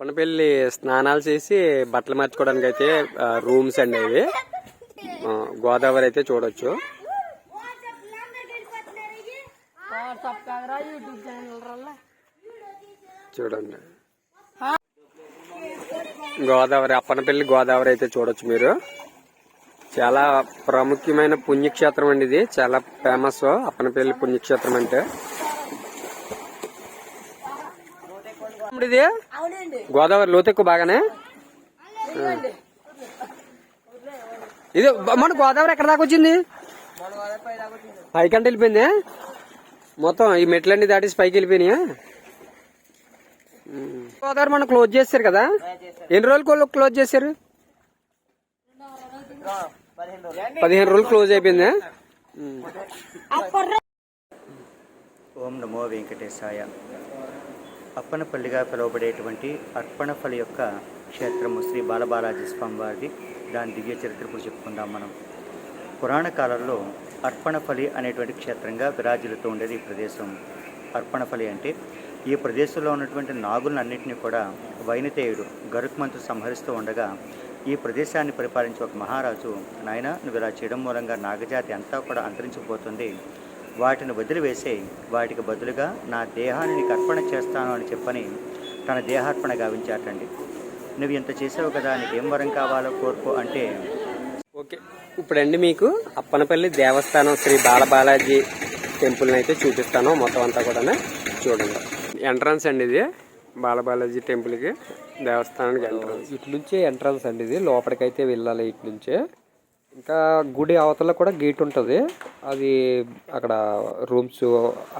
అప్పనపల్లి స్నానాలు చేసి బట్టలు మార్చుకోవడానికి అయితే రూమ్స్ అండి ఇవి. గోదావరి అయితే చూడొచ్చు. చూడండి. గోదావరి అప్పనపల్లి గోదావరి అయితే చూడొచ్చు మీరు. చాలా ప్రాముఖ్యమైన పుణ్యక్షేత్రం అండి ఇది. చాలా ఫేమస్ అప్పనపల్లి పుణ్యక్షేత్రం అంటే. ఇది గోదావరి లోతు ఎక్కువ బాగానే? ఇది మన గోదావరి ఎక్కడ దాకా వచ్చింది? పైకంటే వెళ్ళిపోయింది? మొత్తం ఈ మెట్లన్నీ దాటేసి పైకి వెళ్ళిపోయినాయా. గోదావరి మనం క్లోజ్ చేశారు కదా? ఎన్ని రోజులు క్లోజ్ చేశారు? పదిహేను రోజులు క్లోజ్ అయిపోయిందా. ఓం నమో వెంకటేశాయ. అప్పనపల్లిగా పిలువబడేటువంటి అర్పణపల్లి యొక్క క్షేత్రము శ్రీ బాలబాలాజీ స్వామి వారిది దాని దివ్య చరిత్ర ఇప్పుడు చెప్పుకుందాం మనం. పురాణ కాలంలో అర్పణపల్లి అనేటువంటి క్షేత్రంగా విరాజిల్లుతూ ఉండేది ఈ ప్రదేశం. అర్పణపల్లి అంటే ఈ ప్రదేశంలో ఉన్నటువంటి నాగులన్నింటినీ కూడా వైనతేయుడు గరుక్మంతు సంహరిస్తూ ఉండగా ఈ ప్రదేశాన్ని పరిపాలించే ఒక మహారాజు. నాయన నువ్వు ఇలా చేయడం మూలంగా నాగజాతి అంతా కూడా అంతరించిపోతుంది. వాటిని వదిలివేసే వాటికి బదులుగా నా దేహాన్ని నీకు అర్పణ చేస్తాను అని చెప్పని తన దేహార్పణ గావించాటండి. నువ్వు ఇంత చేసావు కదా నీకు ఏం వరం కావాలో కోరుకో అంటే ఓకే. ఇప్పుడండి మీకు అప్పనపల్లి దేవస్థానం శ్రీ బాలబాలాజీ టెంపుల్ని అయితే చూపిస్తాను. మొత్తం అంతా కూడా చూడండి. ఎంట్రన్స్ అండి ఇది. బాలబాలాజీ టెంపుల్కి దేవస్థానానికి ఎంట్రన్స్ ఇటు నుంచే ఎంట్రన్స్ అండి ఇది. లోపలికైతే వెళ్ళాలి ఇటు నుంచే. ఇంకా గుడి అవతల కూడా గేట్ ఉంటుంది. అది అక్కడ రూమ్స్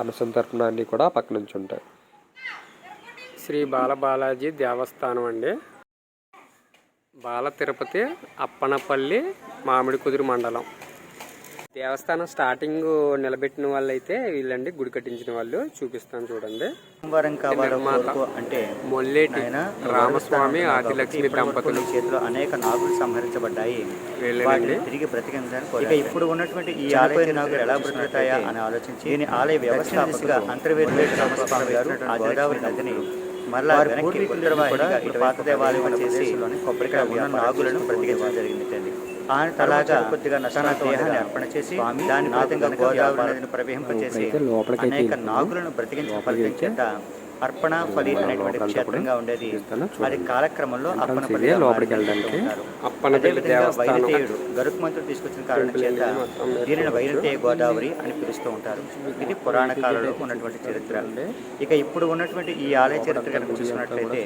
అనుసంతరణ అన్నీ కూడా పక్క నుంచి ఉంటాయి. శ్రీ బాలబాలాజీ దేవస్థానం అండి. బాల తిరుపతి అప్పనపల్లి మామిడి కుదురు మండలం. దేవస్థానం స్టార్టింగ్ నిలబెట్టిన వాళ్ళు అయితే వీళ్ళండి గుడి కట్టించిన వాళ్ళు. చూపిస్తాను చూడండి. అంటే మొల్లేటి రామస్వామి ఆదిలక్ష్మి దంపతులు. చేతిలో అనేక నాగులు సంహరించబడ్డాయి. తిరిగి బ్రతికించడానికి ఇక ఇప్పుడు ఉన్నటువంటి ఈ ఆలయ నాగులు ఎలా బ్రతుకుతాయా అని ఆలోచించి దీని ఆలయ వ్యవస్థాపకుగా అంతర్వేది రామస్వామి గారు ఆ గోదావరి నదిని మరలా వెనక్కి ఇటు పాత దేవాలయం చేసి కొబ్బరికాయ నాగులను బ్రతికించడం జరిగింది అలాగా కొద్దిగా తన దేహాన్ని అర్పణ చేసి దాని ఫలితంగా గోదావరి నదిని ప్రవహింపచేసి అనేక నాగులను బ్రతికించిన ఫలితం చేత అర్పణ ఫలి అనేటువంటి క్షేత్రంగా ఉండేది. అది కాలక్రమంలో లోపలికి వెళ్ళడానికి అప్పనపల్లి దేవస్థానం వైనతేయుడు గరుకుమంతుడు తీసుకొచ్చిన కారణం చేత దీనిని వైనతేయ గోదావరి అని పిలుస్తూ ఉంటారు. ఇది పురాణ కాలంలో ఉన్నటువంటి చరిత్ర. ఇక ఇప్పుడు ఉన్నటువంటి ఈ ఆలయ చరిత్ర కనుక చూసుకున్నట్లయితే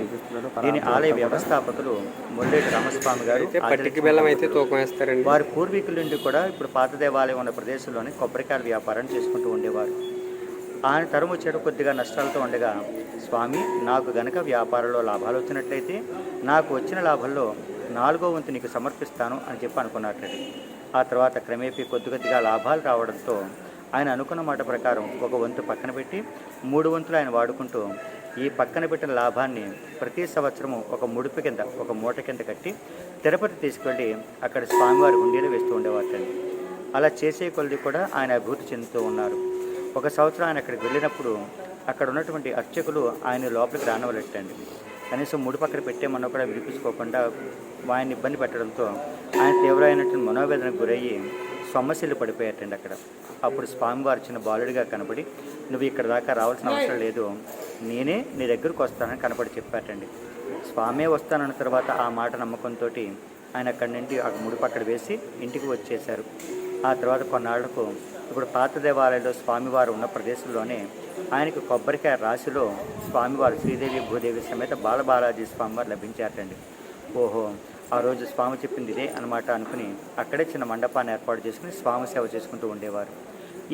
దీని ఆలయ వ్యవస్థాపకులు ముల్లేటి రామస్వామి గారు వారి పూర్వీకుల నుండి కూడా ఇప్పుడు పాత దేవాలయం ఉన్న ప్రదేశంలోని కొబ్బరికాయల వ్యాపారం చేసుకుంటూ ఉండేవారు. ఆయన తరం వచ్చేట కొద్దిగా నష్టాలతో ఉండగా స్వామి నాకు గనక వ్యాపారంలో లాభాలు వచ్చినట్లయితే నాకు వచ్చిన లాభంలో నాలుగో వంతు నీకు సమర్పిస్తాను అని చెప్పి అనుకున్నట్లయితే ఆ తర్వాత క్రమేపీ కొద్ది కొద్దిగా లాభాలు రావడంతో ఆయన అనుకున్న మాట ప్రకారం ఒక వంతు పక్కన పెట్టి మూడు వంతులు ఆయన వాడుకుంటూ ఈ పక్కన పెట్టిన లాభాన్ని ప్రతి సంవత్సరము ఒక ముడుపు కింద ఒక మూట కింద కట్టి తిరుపతి తీసుకెళ్ళి అక్కడ స్వామివారి హుండీలు వేస్తూ ఉండేవాటండి అలా చేసే కొలది కూడా ఆయన అభివృద్ధి చెందుతూ ఉన్నారు. ఒక సంవత్సరం ఆయన అక్కడికి వెళ్ళినప్పుడు అక్కడ ఉన్నటువంటి అర్చకులు ఆయన లోపలికి రానవలెట్టండి కనీసం ముడి పక్కన పెట్టేమన్నా కూడా వినిపించుకోకుండా ఆయన ఇబ్బంది పెట్టడంతో ఆయన తీవ్రమైనటువంటి మనోవేదనకు గురయ్యి సొమ్మసిల్లు పడిపోయాటండి అక్కడ. అప్పుడు స్వామివారు చిన్న బాలుడిగా కనబడి నువ్వు ఇక్కడ దాకా రావాల్సిన అవసరం లేదు. నేనే నీ దగ్గరకు వస్తానని కనపడి చెప్పాటండి స్వామే వస్తానన్న తర్వాత ఆ మాట నమ్మకంతో ఆయన అక్కడి నుండి ఆ ముడి పక్కడ వేసి ఇంటికి వచ్చేశారు. ఆ తర్వాత కొన్నాళ్ళకు ఇప్పుడు పాత దేవాలయంలో స్వామివారు ఉన్న ప్రదేశంలోనే ఆయనకు కొబ్బరికాయ రాశిలో స్వామివారు శ్రీదేవి భూదేవి సమేత బాలబాలాజీ స్వామివారు లభించారటండి. ఓహో ఆ రోజు స్వామి చెప్పింది ఇదే అనమాట అనుకుని అక్కడే చిన్న మండపాన్ని ఏర్పాటు చేసుకుని స్వామి సేవ చేసుకుంటూ ఉండేవారు.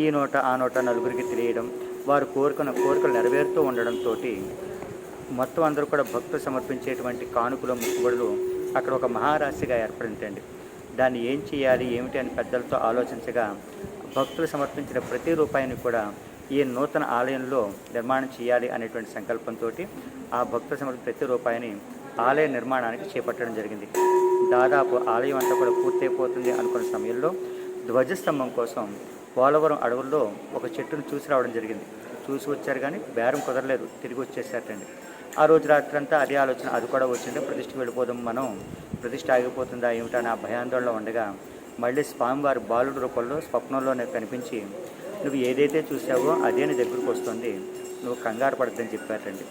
ఈ నోట ఆ నోట నలుగురికి తెలియడం వారు కోరుకున్న కోరికలు నెరవేరుతూ ఉండడంతో మొత్తం అందరూ కూడా భక్తులు సమర్పించేటువంటి కానుకలు ముక్కుబడులు అక్కడ ఒక మహారాశిగా ఏర్పడిందండి. దాన్ని ఏం చేయాలి ఏమిటి అని పెద్దలతో ఆలోచించగా భక్తులు సమర్పించిన ప్రతి రూపాయిని కూడా ఈ నూతన ఆలయంలో నిర్మాణం చేయాలి అనేటువంటి సంకల్పంతో ఆ భక్తులు సమర్పించిన ప్రతి రూపాయిని ఆలయ నిర్మాణానికి చేపట్టడం జరిగింది. దాదాపు ఆలయం అంతా కూడా పూర్తయిపోతుంది అనుకున్న సమయంలో ధ్వజస్తంభం కోసం పోలవరం అడవుల్లో ఒక చెట్టును చూసి రావడం జరిగింది. చూసి వచ్చారు కానీ బేరం కుదరలేదు తిరిగి వచ్చేసారటండి. ఆ రోజు రాత్రి అంతా అదే ఆలోచన అది కూడా వచ్చింటే ప్రతిష్ఠకి వెళ్ళిపోదాం మనం ప్రతిష్ఠ ఆగిపోతుందా ఏమిటని నా భయాందోళనలో ఉండగా మళ్ళీ స్వామివారి బాలుడు రూపంలో స్వప్నంలోనే కనిపించి నువ్వు ఏదైతే చూసావో అదే నీ దగ్గరకు వస్తుంది. నువ్వు కంగారు పడద్దని చెప్పారండి.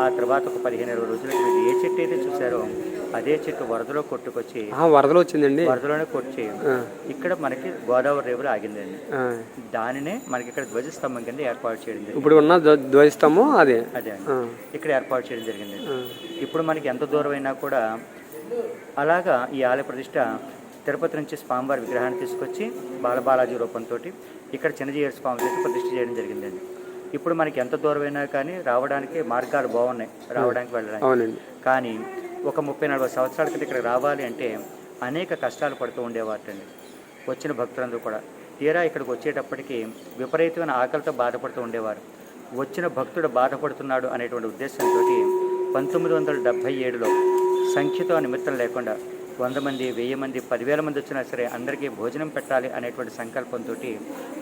ఆ తర్వాత ఒక పదిహేను ఇరవై రోజులకి మీరు ఏ చెట్టు అయితే చూసారో అదే చెట్టు వరదలో కొట్టుకొచ్చి వరదలు వచ్చిందండి. వరదలోనే కొట్టి ఇక్కడ మనకి గోదావరి రేవులు ఆగిందండి. దానినే మనకి ఇక్కడ ధ్వజస్తంభం కింద ఏర్పాటు చేయడం జరిగింది. ఇప్పుడు ఉన్న ధ్వ- ధ్వజిస్తాము అదే. అదే ఇక్కడ ఏర్పాటు చేయడం జరిగింది. ఇప్పుడు మనకి ఎంత దూరం అయినా కూడా అలాగా ఈ ఆలయ ప్రతిష్ట తిరుపతి నుంచి స్వామివారి విగ్రహాన్ని తీసుకొచ్చి బాలబాలాజీ రూపంతో ఇక్కడ చిన్నజీయర్ స్వామి చేసి ప్రతిష్ఠ చేయడం జరిగిందండి. ఇప్పుడు మనకి ఎంత దూరం అయినా కానీ రావడానికి మార్గాలు బాగున్నాయి. రావడానికి వెళ్ళడానికి. కానీ ఒక ముప్పై నలభై సంవత్సరాల క్రితం ఇక్కడ రావాలి అంటే అనేక కష్టాలు పడుతూ ఉండేవాటండి వచ్చిన భక్తులందరూ కూడా. తీరా ఇక్కడికి వచ్చేటప్పటికి విపరీతమైన ఆకలితో బాధపడుతూ ఉండేవారు. వచ్చిన భక్తుడు బాధపడుతున్నాడు అనేటువంటి ఉద్దేశంతో పంతొమ్మిది వందల డెబ్భై ఏడులో సంఖ్యతో నిమిత్తం లేకుండా వంద మంది వెయ్యి మంది పదివేల మంది వచ్చినా సరే అందరికీ భోజనం పెట్టాలి అనేటువంటి సంకల్పంతో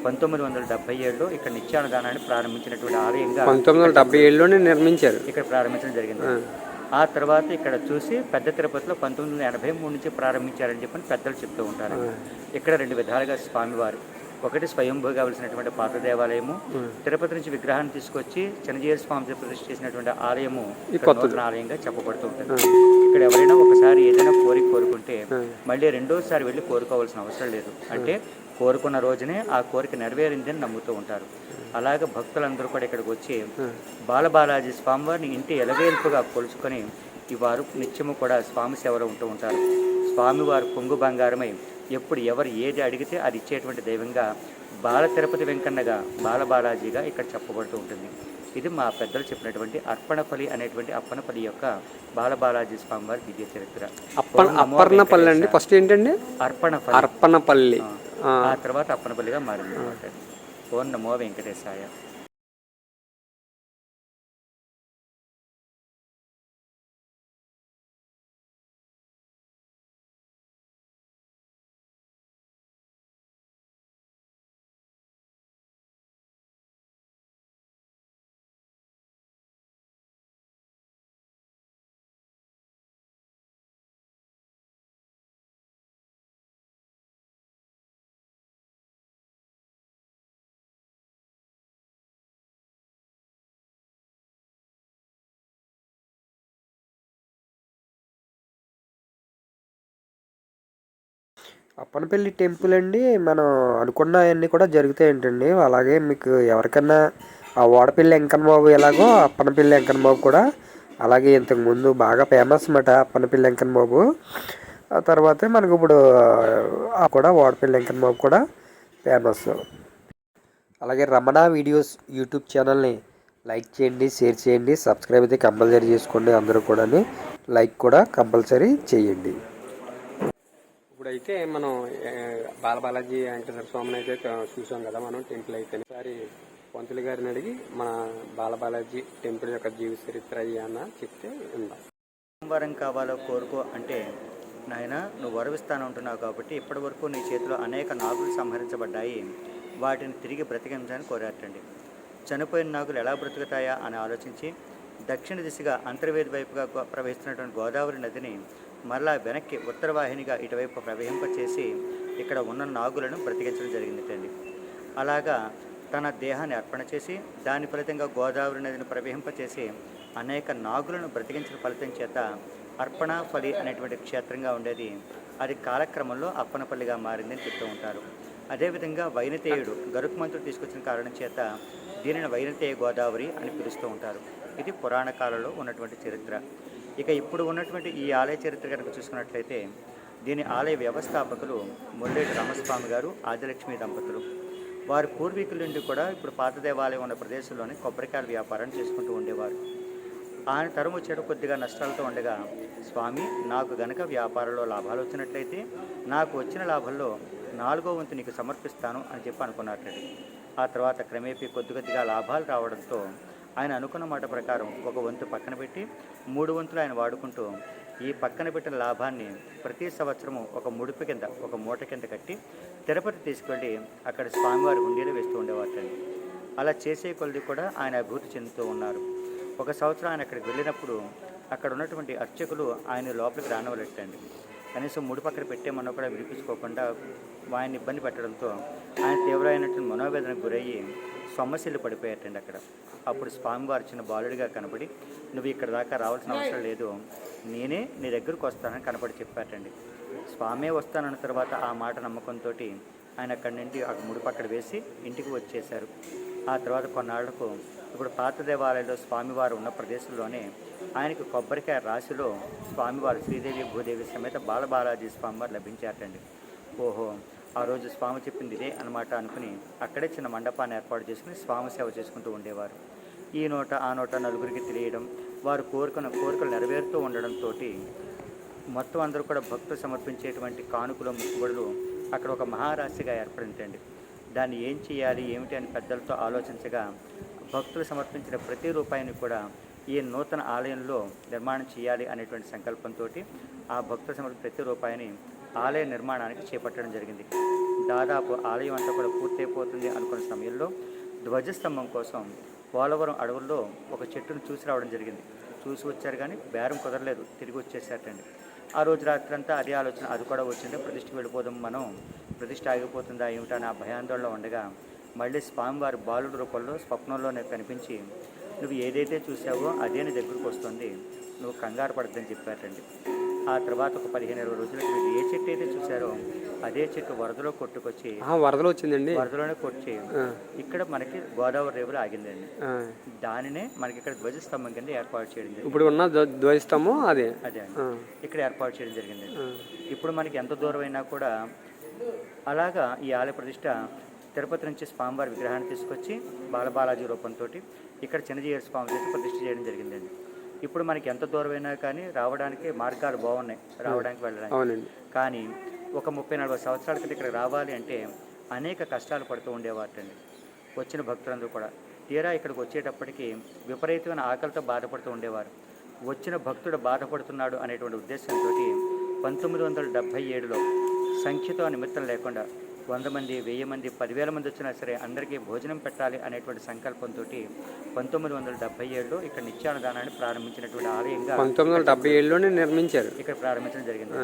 పంతొమ్మిది వందల డెబ్భై ఏడులో ఇక్కడ నిత్యాన్నదానాన్ని ప్రారంభించినటువంటి ఆలయంగా పంతొమ్మిది వందల డెబ్బై ఏడులోనే నిర్మించారు. ఇక్కడ ప్రారంభించడం జరిగింది. ఆ. ఆ తర్వాత ఇక్కడ చూసి పెద్ద తిరుపతిలో పంతొమ్మిది వందల ఎనభై మూడు నుంచి ప్రారంభించారని చెప్పని పెద్దలు చెప్తూ ఉంటారు. ఇక్కడ రెండు విధాలుగా స్వామివారు. ఒకటి స్వయంభూగా వెలిసినటువంటి పాత దేవాలయము తిరుపతి నుంచి విగ్రహాన్ని తీసుకొచ్చి చిన్నజీర స్వామి ప్రతిష్ఠ చేసినటువంటి ఆలయము నూతన ఆలయంగా చెప్పబడుతూ ఉంటుంది. ఇక్కడ ఎవరైనా ఒకసారి ఏదైనా కోరిక కోరుకుంటే మళ్ళీ రెండోసారి వెళ్ళి కోరుకోవాల్సిన అవసరం లేదు. అంటే కోరుకున్న రోజునే ఆ కోరిక నెరవేరిందని నమ్ముతూ ఉంటారు. అలాగే భక్తులందరూ కూడా ఇక్కడికి వచ్చి బాలబాలాజీ స్వామివారిని ఇంటి ఎలవేల్పుగా కొలుచుకొని ఈ వారు నిత్యము కూడా స్వామి సేవలో ఉంటూ ఉంటారు. స్వామివారు పొంగు బంగారమై ఎప్పుడు ఎవరు ఏది అడిగితే అది ఇచ్చేటువంటి దైవంగా బాల తిరుపతి వెంకన్నగా బాలబాలాజీగా ఇక్కడ చెప్పబడుతూ ఉంటుంది. ఇది మా పెద్దలు చెప్పినటువంటి అర్పణపల్లి అనేటువంటి అప్పనపల్లి యొక్క బాలబాలాజీ స్వామివారి దివ్య చరిత్ర. అప్పన అప్పర్ణపల్లి అండి. ఫస్ట్ ఏంటండి? అర్పణపల్లి. అర్పణపల్లి. ఆ, తర్వాత అప్పనపల్లిగా మారింది ఓం నమో వెంకటేశాయ. అప్పనపల్లి టెంపుల్ అండి మనం అనుకున్న అన్నీ కూడా జరుగుతాయి ఏంటండి అలాగే మీకు ఎవరికన్నా ఆ ఓడపల్లి వెంకన్న బాబు ఎలాగో అప్పనపల్లి వెంకన్న బాబు కూడా. అలాగే ఇంతకు ముందు బాగా ఫేమస్ అన్నమాట అప్పనపల్లి వెంకన్న బాబు ఆ తర్వాత మనకు ఇప్పుడు ఆ కూడా ఓడపల్లి వెంకన్న బాబు కూడా ఫేమస్. అలాగే రమణ వీడియోస్ యూట్యూబ్ ఛానల్ని లైక్ చేయండి షేర్ చేయండి సబ్స్క్రైబ్ అయితే కంపల్సరీ చేసుకోండి అందరూ కూడా లైక్ కూడా కంపల్సరీ చేయండి. ఇప్పుడైతే మనం బాలబాలాజీ వెంకటేశ్వర స్వామిని అయితే చూసాం కదా మనం టెంపుల్ అయితే. ఒకసారి పంతులు గారిని అడిగి మన బాలబాలాజీ టెంపుల్ యొక్క జీవిత చరిత్ర అన్న చెప్తే ఉందాం సోమవారం కావాలో కోరుకో అంటే నాయన నువ్వు వరవిస్తాను ఉంటున్నావు కాబట్టి ఇప్పటి వరకు నీ చేతిలో అనేక నాగులు సంహరించబడ్డాయి. వాటిని తిరిగి బ్రతికించాలని కోరాటండి చనిపోయిన నాగులు ఎలా బ్రతుకుతాయా అని ఆలోచించి దక్షిణ దిశగా అంతర్వేది వైపుగా ప్రవహిస్తున్నటువంటి గోదావరి నదిని మరలా వెనక్కి ఉత్తర వాహినిగా ఇటువైపు ప్రవహింపచేసి ఇక్కడ ఉన్న నాగులను బ్రతికించడం జరిగిందండి అలాగా తన దేహాన్ని అర్పణ చేసి దాని ఫలితంగా గోదావరి నదిని ప్రవహింపచేసి అనేక నాగులను బ్రతికించిన ఫలితం చేత అర్పణ ఫలి అనేటువంటి క్షేత్రంగా ఉండేది. అది కాలక్రమంలో అప్పనపల్లిగా మారిందని చెప్తూ ఉంటారు. అదేవిధంగా వైనతేయుడు గరుక్మంతుడు తీసుకొచ్చిన కారణం చేత దీనిని వైనతేయ గోదావరి అని పిలుస్తూ ఉంటారు. ఇది పురాణ కాలంలో ఉన్నటువంటి చరిత్ర. ఇక ఇప్పుడు ఉన్నటువంటి ఈ ఆలయ చరిత్ర కనుక చూసుకున్నట్లయితే దీని ఆలయ వ్యవస్థాపకులు మురళేటి రామస్వామి గారు ఆదిలక్ష్మి దంపతులు. వారి పూర్వీకుల నుండి కూడా ఇప్పుడు పాత దేవాలయం ఉన్న ప్రదేశంలోనే కొబ్బరికాయల వ్యాపారం చేసుకుంటూ ఉండేవారు. ఆయన తరం వచ్చేట కొద్దిగా నష్టాలతో ఉండగా స్వామి నాకు గనక వ్యాపారంలో లాభాలు వచ్చినట్లయితే నాకు వచ్చిన లాభంలో నాలుగో వంతు నీకు సమర్పిస్తాను అని చెప్పి అనుకున్నట్లయితే ఆ తర్వాత క్రమేపీ కొద్ది కొద్దిగా లాభాలు రావడంతో ఆయన అనుకున్న మాట ప్రకారం ఒక వంతు పక్కన పెట్టి మూడు వంతులు ఆయన వాడుకుంటూ ఈ పక్కన పెట్టిన లాభాన్ని ప్రతి సంవత్సరము ఒక ముడుపు కింద ఒక మూట కింద కట్టి తిరుపతి తీసుకెళ్ళి అక్కడ స్వామివారి హుండీలు వేస్తూ ఉండేవాళ్ళండి అలా చేసే కొలది కూడా ఆయన అభివృద్ధి చెందుతూ ఉన్నారు. ఒక సంవత్సరం ఆయన అక్కడికి వెళ్ళినప్పుడు అక్కడ ఉన్నటువంటి అర్చకులు ఆయన లోపలికి రానివ్వలేటండి కనీసం ముడి పక్కన పెట్టేమన్నా కూడా వినిపించుకోకుండా ఆయన ఇబ్బంది పెట్టడంతో ఆయన తీవ్రమైనటువంటి మనోవేదనకు గురయ్యి సొమ్మసిల్లు పడిపోయాటండి అక్కడ. అప్పుడు స్వామివారు చిన్న బాలుడిగా కనబడి నువ్వు ఇక్కడ దాకా రావాల్సిన అవసరం లేదు. నేనే నీ దగ్గరకు వస్తానని కనపడి చెప్పాటండి. స్వామే వస్తానన్న తర్వాత ఆ మాట నమ్మకంతో ఆయన అక్కడి నుండి ఆ ముడి పక్కన వేసి ఇంటికి వచ్చేశారు. ఆ తర్వాత కొన్నాళ్ళకు ఇప్పుడు పాత దేవాలయంలో స్వామివారు ఉన్న ప్రదేశంలోనే ఆయనకు కొబ్బరికాయ రాశిలో స్వామివారు శ్రీదేవి భూదేవి సమేత బాలబాలాజీ స్వామివారు లభించారటండి. ఓహో! ఆ రోజు స్వామి చెప్పింది ఇదే అనమాట అనుకుని అక్కడే చిన్న మండపాన్ని ఏర్పాటు చేసుకుని స్వామి సేవ చేసుకుంటూ ఉండేవారు. ఈ నోట ఆ నోట నలుగురికి తెలియడం వారు కోరుకున్న కోరికలు నెరవేరుతూ ఉండడంతో మొత్తం అందరూ కూడా భక్తులు సమర్పించేటువంటి కానుకలు ముక్కుబడులు అక్కడ ఒక మహారాశిగా ఏర్పడింటండి దాన్ని ఏం చేయాలి ఏమిటి అని పెద్దలతో ఆలోచించగా భక్తులు సమర్పించిన ప్రతి రూపాయిని కూడా ఈ నూతన ఆలయంలో నిర్మాణం చేయాలి అనేటువంటి సంకల్పంతో ఆ భక్తులు సమర్పించిన ప్రతి రూపాయిని ఆలయ నిర్మాణానికి చేపట్టడం జరిగింది. దాదాపు ఆలయం అంతా కూడా పూర్తయిపోతుంది అనుకున్న సమయంలో ధ్వజస్తంభం కోసం పోలవరం అడవుల్లో ఒక చెట్టును చూసి రావడం జరిగింది. చూసి వచ్చారు కానీ బేరం కుదరలేదు తిరిగి వచ్చేసారటండి. ఆ రోజు రాత్రంతా అదే ఆలోచన అది కూడా వచ్చింది ప్రతిష్ఠకి వెళ్ళిపోదాం మనం ప్రతిష్ఠ ఆగిపోతుందా ఏమిటా నా భయాందోళన ఉండగా మళ్ళీ స్వామివారి బాలుడు రూపంలో స్వప్నంలోనే కనిపించి నువ్వు ఏదైతే చూసావో అదే నీ దగ్గరకు వస్తుంది నువ్వు కంగారు పడద్దని చెప్పారండి ఆ తర్వాత ఒక పదిహేను ఇరవై రోజులకి మీరు ఏ చెట్టు అయితే చూసారో అదే చెట్టు వరదలో కొట్టుకొచ్చి ఆ, వరదలు వచ్చిందండి. వరదలోనే కొట్టి ఇక్కడ మనకి గోదావరి రేవులో ఆగిందండి. దానినే మనకి ఇక్కడ ధ్వజస్తంభం కింద ఏర్పాటు చేయడం జరిగింది. ఇప్పుడు ఉన్న ధ్వ- ధ్వజిస్తాము అదే. అదే ఇక్కడ ఏర్పాటు చేయడం జరిగింది. ఇప్పుడు మనకి ఎంత దూరం అయినా కూడా అలాగా ఈ ఆలయ ప్రతిష్ట తిరుపతి నుంచి స్వామివారి విగ్రహాన్ని తీసుకొచ్చి బాలబాలాజీ రూపంతో ఇక్కడ చిన్నజీయర్ స్వామి చేసి ప్రతిష్ఠ చేయడం జరిగిందండి. ఇప్పుడు మనకి ఎంత దూరం అయినా కానీ రావడానికి మార్గాలు బాగున్నాయి. రావడానికి వెళ్ళడానికి. కానీ ఒక ముప్పై నలభై సంవత్సరాల క్రితం ఇక్కడ రావాలి అంటే అనేక కష్టాలు పడుతూ ఉండేవాటండి వచ్చిన భక్తులందరూ కూడా. తీరా ఇక్కడికి వచ్చేటప్పటికి విపరీతమైన ఆకలితో బాధపడుతూ ఉండేవారు. వచ్చిన భక్తుడు బాధపడుతున్నాడు అనేటువంటి ఉద్దేశంతో పంతొమ్మిది వందల డెబ్భై ఏడులో సంఖ్యతో నిమిత్తం లేకుండా వంద మంది వెయ్యి మంది పదివేల మంది వచ్చినా సరే అందరికీ భోజనం పెట్టాలి అనేటువంటి సంకల్పంతో పంతొమ్మిది వందల డెబ్భై ఏడులో ఇక్కడ నిత్యాన్నదానాన్ని ప్రారంభించినటువంటి ఆలయంగా పంతొమ్మిది వందల డెబ్బై ఏడులోనే నిర్మించారు. ఇక్కడ ప్రారంభించడం జరిగింది.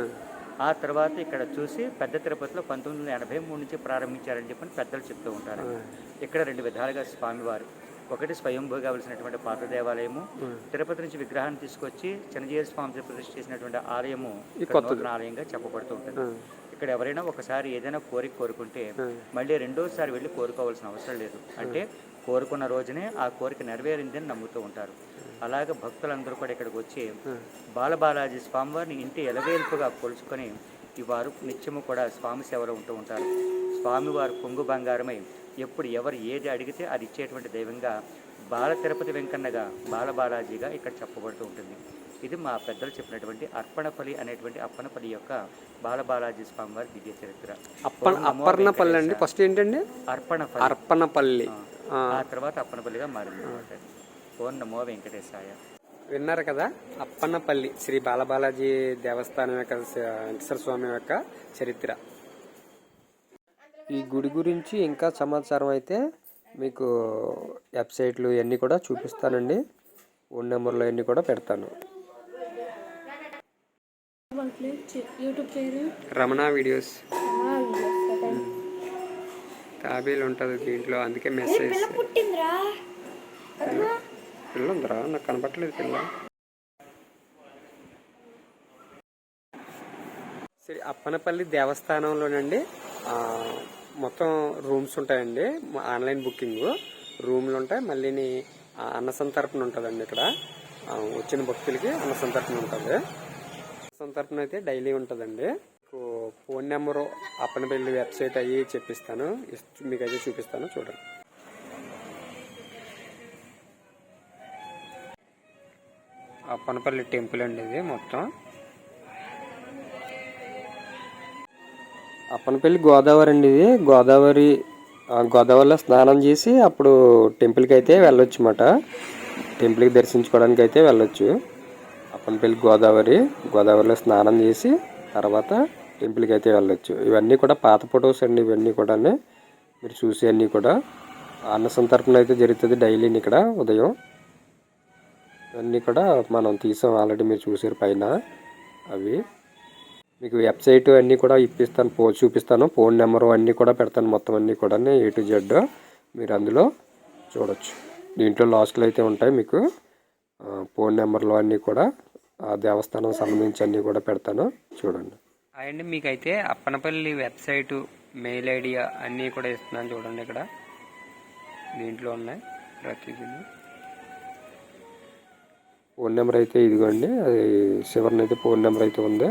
ఆ, తర్వాత ఇక్కడ చూసి పెద్ద తిరుపతిలో పంతొమ్మిది వందల ఎనభై మూడు నుంచి ప్రారంభించారని చెప్పని పెద్దలు చెప్తూ ఉంటారు. ఇక్కడ రెండు విధాలుగా స్వామివారు. ఒకటి స్వయంభూగా వెలిసినటువంటి పాత దేవాలయము తిరుపతి నుంచి విగ్రహాన్ని తీసుకొచ్చి చిన్నజీవ స్వామి ప్రతిష్ఠ చేసినటువంటి ఆలయము ఆలయంగా చెప్పబడుతూ ఉంటుంది. ఇక్కడ ఎవరైనా ఒకసారి ఏదైనా కోరిక కోరుకుంటే మళ్ళీ రెండోసారి వెళ్ళి కోరుకోవాల్సిన అవసరం లేదు. అంటే కోరుకున్న రోజునే ఆ కోరిక నెరవేరిందని నమ్ముతూ ఉంటారు. అలాగే భక్తులందరూ కూడా ఇక్కడికి వచ్చి బాలబాలాజీ స్వామివారిని ఇంటి ఎలవేల్పుగా కొలుచుకొని ఈ వారు నిత్యము కూడా స్వామి సేవలో ఉంటూ ఉంటారు. స్వామివారు కొంగు బంగారమై ఎప్పుడు ఎవరు ఏది అడిగితే అది ఇచ్చేటువంటి దైవంగా బాల తిరుపతి వెంకన్నగా బాలబాలాజీగా ఇక్కడ చెప్పబడుతూ ఉంటుంది. ఇది మా పెద్దలు చెప్పినటువంటి అర్పణపల్లి అనేటువంటి అప్పనపల్లి యొక్క బాలబాలాజీ స్వామివారి దివ్య చరిత్ర. అప్పన అప్పర్ణపల్లి అండి. ఫస్ట్ ఏంటండి? అర్పణపల్లి. అర్పణపల్లి. ఆ, తర్వాత అప్పనపల్లిగా మారింది. ఓం నమో వెంకటేశాయ. విన్నారు కదా? అప్పన్నపల్లి శ్రీ బాలబాలాజీ దేవస్థానం యొక్క వెంకటేశ్వర స్వామి యొక్క చరిత్ర. ఈ గుడి గురించి ఇంకా సమాచారం అయితే మీకు వెబ్సైట్లు ఇవన్నీ కూడా చూపిస్తానండి. ఫోన్ నెంబర్లు అన్నీ కూడా పెడతాను. యూట్యూబ్ రమణ వీడియోస్ తాబేలు ఉంటుంది దీంట్లో అందుకే మెసేజ్ పుట్టిందిరా? పిల్ల ఉందిరా నాకు కనపట్లేదు పిల్ల. శ్రీ అప్పనపల్లి దేవస్థానంలోనండి మొత్తం రూమ్స్ ఉంటాయండి ఆన్లైన్ బుకింగ్. రూమ్లు ఉంటాయి మళ్ళీని ఆ, అన్న సంతర్పణ ఉంటుందండి ఇక్కడ. వచ్చిన భక్తులకి అన్న సంతర్పణ ఉంటుంది. సంతర్పణ అయితే డైలీ ఉంటుందండి. మీకు ఫోన్ నెంబరు అప్పనపల్లి వెబ్సైట్ అయ్యి చెప్పిస్తాను. మీకు అయితే చూపిస్తాను చూడండి. అప్పనపల్లి టెంపుల్ అండి ఇది మొత్తం. అప్పనపల్లి గోదావరి అండి ఇది. గోదావరి గోదావరిలో స్నానం చేసి అప్పుడు టెంపుల్కి అయితే వెళ్ళొచ్చు అన్నమాట. టెంపుల్కి దర్శించుకోవడానికి అయితే వెళ్ళొచ్చు. అప్పనపల్లి గోదావరి గోదావరిలో స్నానం చేసి తర్వాత టెంపుల్కి అయితే వెళ్ళొచ్చు. ఇవన్నీ కూడా పాత ఫొటోస్ అండి ఇవన్నీ కూడా మీరు చూసి అన్నీ కూడా. అన్న సంతర్పణ అయితే జరుగుతుంది డైలీ ఇక్కడ ఉదయం. ఇవన్నీ కూడా మనం తీసాం ఆల్రెడీ మీరు చూసారు పైన అవి. మీకు వెబ్సైట్ అన్నీ కూడా ఇప్పిస్తాను పో చూపిస్తాను. ఫోన్ నెంబరు అన్నీ కూడా పెడతాను మొత్తం అన్నీ కూడా ఏ టు జెడ్. మీరు అందులో చూడొచ్చు. దీంట్లో లాస్ట్లో అయితే ఉంటాయి మీకు ఫోన్ నెంబర్లు అన్నీ కూడా. దేవస్థానం సంబంధించి అన్నీ కూడా పెడతాను. చూడండి. అండి మీకైతే అప్పనపల్లి వెబ్సైటు మెయిల్ ఐడి అన్నీ కూడా ఇస్తున్నాను చూడండి ఇక్కడ. దీంట్లో ఉన్నాయి. ప్రతిదీ ఫోన్ నెంబర్ అయితే ఇదిగోండి. అది చివరిన అయితే ఫోన్ నెంబర్ అయితే ఉంది.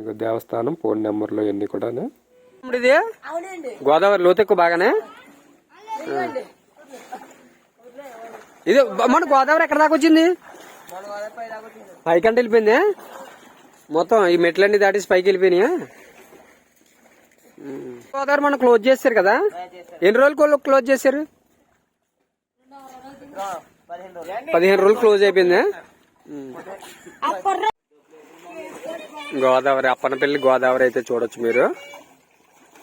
ఇక దేవస్థానం ఫోన్ నెంబర్లు ఇవన్నీ కూడా ఇది గోదావరి లోతెక్కు బాగానే? ఇది మన గోదావరి ఎక్కడ దాకా వచ్చింది? పైకంటే వెళ్ళిపోయింది? మొత్తం ఈ మెట్లన్నీ దాటేసి పైకి వెళ్ళిపోయినాయా? గోదావరి మనం క్లోజ్ చేశారు కదా? ఎన్ని రోజులు క్లోజ్ చేశారు? పదిహేను రోజులు క్లోజ్ అయిపోయిందా? గోదావరి అప్పనపల్లి గోదావరి అయితే చూడొచ్చు మీరు.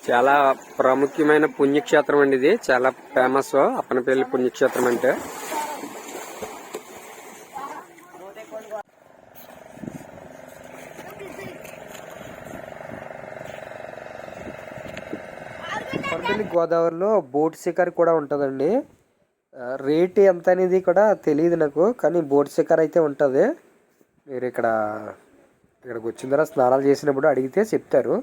చాలా ప్రాముఖ్యమైన పుణ్యక్షేత్రం అండి ఇది. చాలా ఫేమస్ అప్పనపల్లి పుణ్యక్షేత్రం అంటే. గోదావరిలో బోట్ షికార్ కూడా ఉంటుందండి. రేట్ ఎంత అనేది కూడా తెలియదు నాకు కానీ బోట్ షికార్ అయితే ఉంటుంది. మీరు ఇక్కడ ఇక్కడికి వచ్చిన తర్వాత స్నానాలు చేసినప్పుడు అడిగితే చెప్తారు.